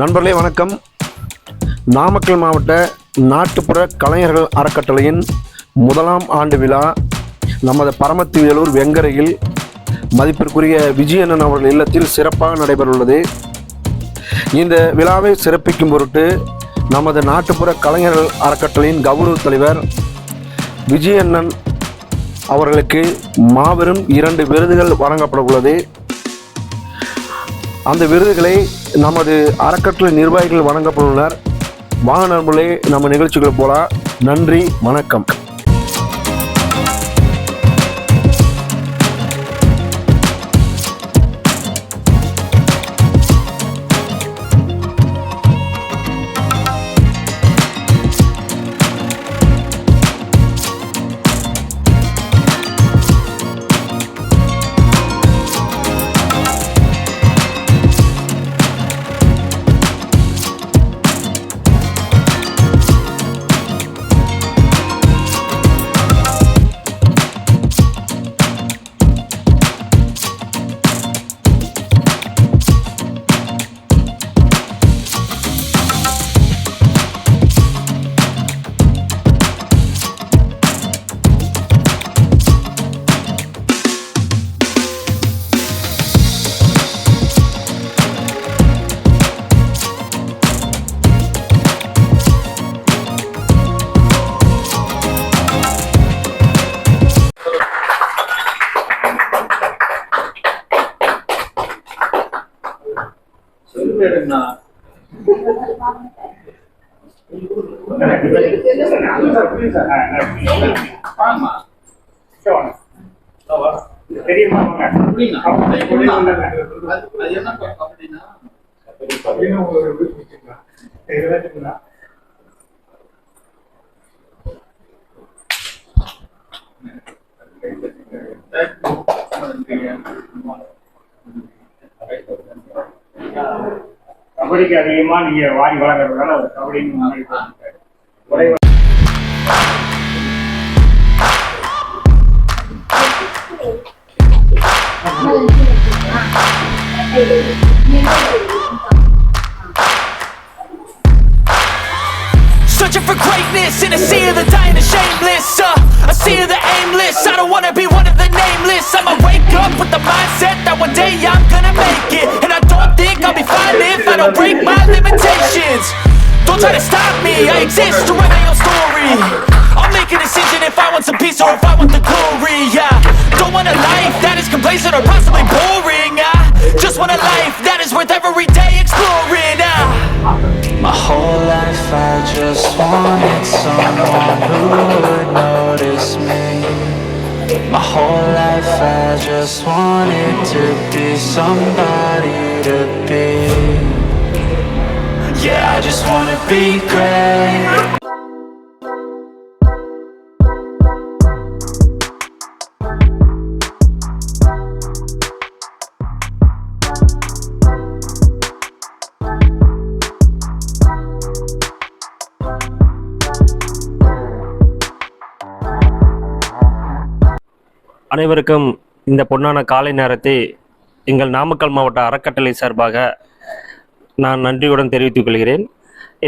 நண்பர்களே வணக்கம். நாமக்கல் மாவட்ட நாட்டுப்புற கலைஞர்கள் அறக்கட்டளையின் முதலாம் ஆண்டு விழா நமது பரமத்தி வேலூர் வெங்கரையில் மதிப்பிற்குரிய விஜயண்ணன் அவர்கள் இல்லத்தில் சிறப்பாக நடைபெறவுள்ளது. இந்த விழாவை சிறப்பிக்கும் பொருட்டு நமது நாட்டுப்புற கலைஞர்கள் அறக்கட்டளையின் கௌரவ தலைவர் விஜயண்ணன் அவர்களுக்கு மாபெரும் இரண்டு விருதுகள் வழங்கப்பட உள்ளது அந்த விருதுகளை நமது அறக்கட்டளை நிர்வாகிகள் வழங்கப்பட்டுள்ளனர் வாங்க நண்பர்களே நம்ம நிகழ்ச்சிகள் போலாம். நன்றி வணக்கம். தெரியுமா கபடிக்கு அதிகமா நீங்க வாரி வழங்குறதுனால ஒரு கபடின்னு முன்னாடி I break my limitations. Don't try to stop me, I exist to write my own story. I'll make a decision if I want some peace or if I want the glory. Yeah, don't want a life that is complacent or possibly boring. I just want a life that is worth every day exploring. Ah. My whole life I just wanted someone who would notice me My whole life I just wanted to be somebody to be I just wanna be great. அனைவருக்கும் இந்த பொன்னான காலை நேரத்தை எங்கள் நாமக்கல் மாவட்ட அறக்கட்டளை சார்பாக நான் நன்றியுடன் தெரிவித்துக் கொள்கிறேன்.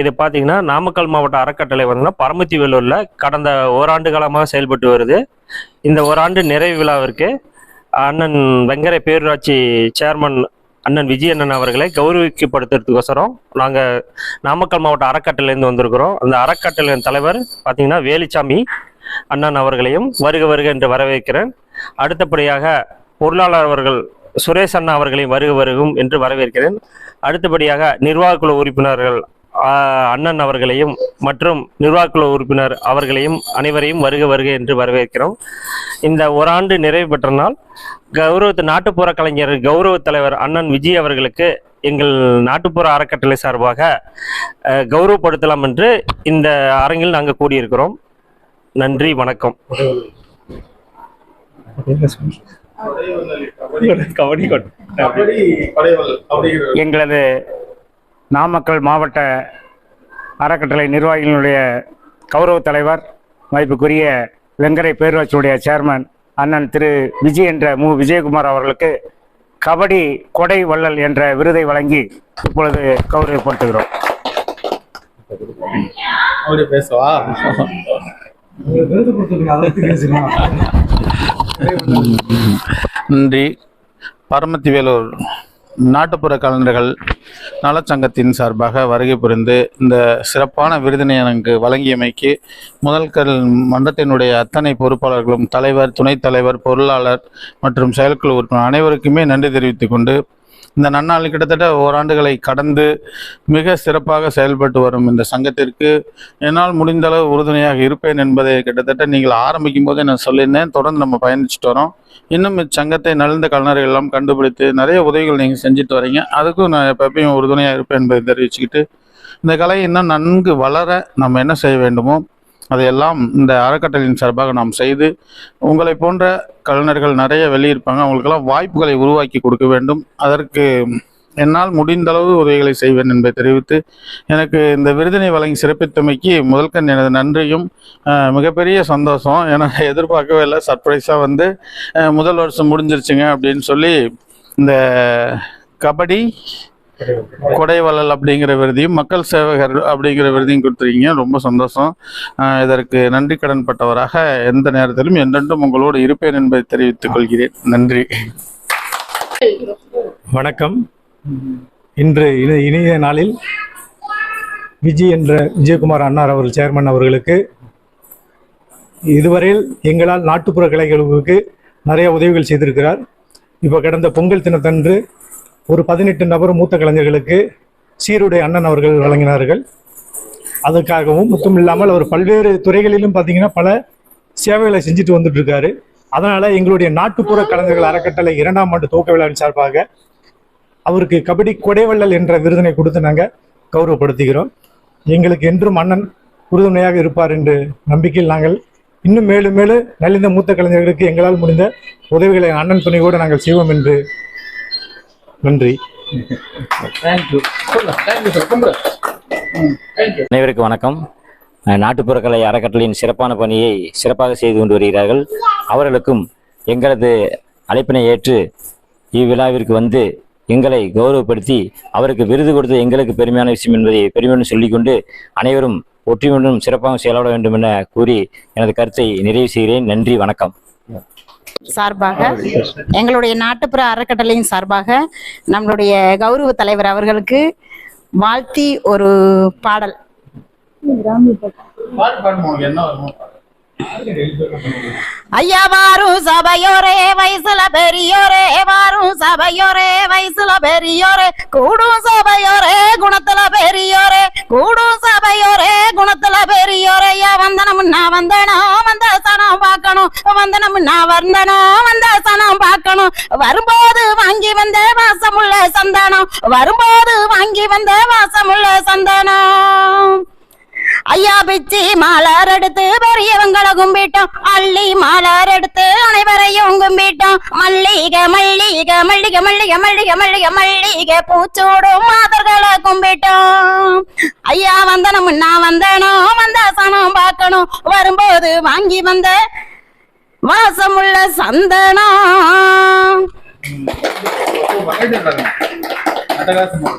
இது பார்த்தீங்கன்னா நாமக்கல் மாவட்ட அறக்கட்டளை வந்து பரமத்தி வேலூரில் கடந்த ஓராண்டு காலமாக செயல்பட்டு வருது. இந்த ஓராண்டு நிறைவு விழாவிற்கு அண்ணன் வெங்கரை பேரூராட்சி சேர்மன் அண்ணன் விஜயண்ணன் அவர்களை கௌரவிக்கப்படுத்துறதுக்கோசரம் நாங்கள் நாமக்கல் மாவட்ட அறக்கட்டளையிலேருந்து வந்திருக்கிறோம். அந்த அறக்கட்டளையின் தலைவர் பார்த்தீங்கன்னா வேலுச்சாமி அண்ணன் அவர்களையும் வருக வருக என்று வரவேற்கிறேன். அடுத்தபடியாக பொருளாளர் அவர்கள் சுரேஷ் அண்ணா அவர்களையும் வருக வருகும் என்று வரவேற்கிறேன். அடுத்தபடியாக நிர்வாகக்குழு உறுப்பினர்கள் அண்ணன் அவர்களையும் மற்றும் நிர்வாகக்குழு உறுப்பினர் அவர்களையும் அனைவரையும் வருக வருக என்று வரவேற்கிறோம். இந்த ஓராண்டு நிறைவு பெற்ற நாள் கௌரவ நாட்டுப்புற கலைஞர் கௌரவ தலைவர் அண்ணன் விஜய் அவர்களுக்கு எங்கள் நாட்டுப்புற அறக்கட்டளை சார்பாக கௌரவப்படுத்தலாம் என்று இந்த அரங்கில் நாங்கள் கூடியிருக்கிறோம். நன்றி வணக்கம். எங்களது நாமக்கல் மாவட்ட அறக்கட்டளை நிர்வாகிகளுடைய கௌரவ தலைவர் மதிப்புக்குரிய வெங்கரை பேரூராட்சியுடைய சேர்மன் அண்ணன் திரு விஜய் என்ற மு. விஜயகுமார் அவர்களுக்கு கபடி கொடை வள்ளல் என்ற விருதை வழங்கி இப்பொழுது கௌரவப்படுத்துகிறோம். பேசவா? நன்றி. பரமத்தி வேலூர். நாட்டுப்புற கலைஞர்கள் நலச்சங்கத்தின் சார்பாக வருகை புரிந்து இந்த சிறப்பான விருதினை எனக்கு வழங்கியமைக்கு முதல் கல் மன்றத்தினுடைய அத்தனை பொறுப்பாளர்களும் தலைவர் துணைத் தலைவர் பொருளாளர் மற்றும் செயற்குழு உறுப்பினர் அனைவருக்குமே நன்றி தெரிவித்துக் கொண்டு இந்த நன்னாள் கிட்டத்தட்ட ஓராண்டுகளை கடந்து மிக சிறப்பாக செயல்பட்டு வரும் இந்த சங்கத்திற்கு. என்னால் முடிந்த அளவு உறுதுணையாக இருப்பேன் என்பதை கிட்டத்தட்ட நீங்கள் ஆரம்பிக்கும் போதே நான் சொல்லியிருந்தேன். தொடர்ந்து நம்ம பயணிச்சுட்டு வரோம். இன்னும் இச்சங்கத்தை நலிந்த கலைஞர்கள் எல்லாம் கண்டுபிடித்து நிறைய உதவிகள் நீங்கள் செஞ்சுட்டு வரீங்க. அதுக்கும் நான் எப்பப்பையும் உறுதுணையாக இருப்பேன் என்பதை தெரிவிச்சுக்கிட்டு இந்த கலை இன்னும் நன்கு வளர நம்ம என்ன செய்ய வேண்டுமோ அதையெல்லாம் இந்த அறக்கட்டளையின் சார்பாக நாம் செய்து உங்களை போன்ற கலைஞர்கள் நிறைய வெளியிருப்பாங்க. அவங்களுக்கெல்லாம் வாய்ப்புகளை உருவாக்கி கொடுக்க வேண்டும். அதற்கு என்னால் முடிந்தளவு உதவிகளை செய்வேன் என்பதை தெரிவித்து எனக்கு இந்த விருதினை வழங்கி சிறப்பித்தமைக்கு முதல்கண் எனது நன்றியும் மிகப்பெரிய சந்தோஷம். ஏன்னா எதிர்பார்க்கவே இல்லை. சர்ப்ரைஸாக வந்து முதல் வருஷம் முடிஞ்சிருச்சுங்க அப்படின்னு சொல்லி இந்த கபடி கொடைவளல் அப்படிங்கிற விருதையும் மக்கள் சேவகர் அப்படிங்கிற விருதையும் கொடுத்துருக்கீங்க. ரொம்ப சந்தோஷம். இதற்கு நன்றி கடன் பட்டவராக எந்த நேரத்திலும் என்றென்றும் உங்களோடு இருப்பேன் என்பதை தெரிவித்துக் கொள்கிறேன். நன்றி. வணக்கம். இன்று இனி- இனிய நாளில் விஜய் என்ற விஜயகுமார் அன்னார் அவர்கள் சேர்மன் அவர்களுக்கு இதுவரையில் எங்களால் நாட்டுப்புற கலைகளுக்கு நிறைய உதவிகள் செய்திருக்கிறார். இப்போ கடந்த பொங்கல் தினத்தன்று ஒரு பதினெட்டு நபர் மூத்த கலைஞர்களுக்கு சீருடை அண்ணன் அவர்கள் வழங்கினார்கள். அதுக்காகவும் மட்டும் இல்லாமல் அவர் பல்வேறு துறைகளிலும் பார்த்தீங்கன்னா பல சேவைகளை செஞ்சுட்டு வந்துட்டு இருக்காரு அதனால எங்களுடைய நாட்டுப்புற கலைஞர்கள் அறக்கட்டளை இரண்டாம் ஆண்டு துவக்க விழாவின் சார்பாக அவருக்கு கபடி கொடைவள்ளல் என்ற விருதினை கொடுத்து நாங்கள் கௌரவப்படுத்துகிறோம். எங்களுக்கு என்றும் அண்ணன் உறுதுணையாக இருப்பார் என்று நம்பிக்கையில் நாங்கள் இன்னும் மேலும் மேலும் நலிந்த மூத்த கலைஞர்களுக்கு எங்களால் முடிந்த உதவிகளை அண்ணன் துணையோடு நாங்கள் செய்வோம் என்று நன்றி. அனைவருக்கும் வணக்கம். நாட்டுப்புற கலை அறக்கட்டளையின் சிறப்பான பணியை சிறப்பாக செய்து கொண்டு வருகிறார்கள். அவர்களுக்கும் எங்களது அழைப்பினை ஏற்று இவ்விழாவிற்கு வந்து எங்களை கௌரவப்படுத்தி அவருக்கு விருது கொடுத்து எங்களுக்கு பெருமையான விஷயம் என்பதை பெருமையுடன் சொல்லிக்கொண்டு அனைவரும் ஒற்றுமையுடன் சிறப்பாக செயல்பட வேண்டும் என கூறி எனது கருத்தை நிறைவு செய்கிறேன். நன்றி வணக்கம். சார்பாக எங்களுடைய நாட்டுப்புற அறக்கட்டளையின் சார்பாக நம்மளுடைய கௌரவ தலைவர் அவர்களுக்கு வாழ்த்தி ஒரு பாடல். ஐயா வாரும் சபையோரே வயசுல பெரியோரே வாரும் சபையோரே வயசுல பெரியோரே கூடும் சபையோரே குணத்துல பெரியோரே கூடும் சபையோரே குணத்துல பெரியோரே. வந்தனம் நான் வந்தனோ வந்த சனம் பார்க்கணும். வந்தனம் நான் வந்தனோ வந்த சனம் பார்க்கணும். வரும்போது வாங்கி வந்த வாசமுள்ள சந்தானம். வரும்போது வாங்கி வந்த வாசமுள்ள சந்தானம். ஐயா பிச்சி மலர் எடுத்து பெரியவங்களை கும்பிட்டோம் அள்ளி மலர் எடுத்து அனைவரையும் கும்பிட்டோம் மல்லிகை மல்லிகை மல்லிகை மல்லிகை மல்லிகை மல்லிகை மல்லிகை பூச்சோடும் மாதர்களை கும்பிட்டோம் ஐயா வந்தனம் நான் வந்தனோ வந்த சனம் பார்க்கணும். வரும்போது வாங்கி வந்த வாசமுள்ள சந்தனம் அட்டகாசமா.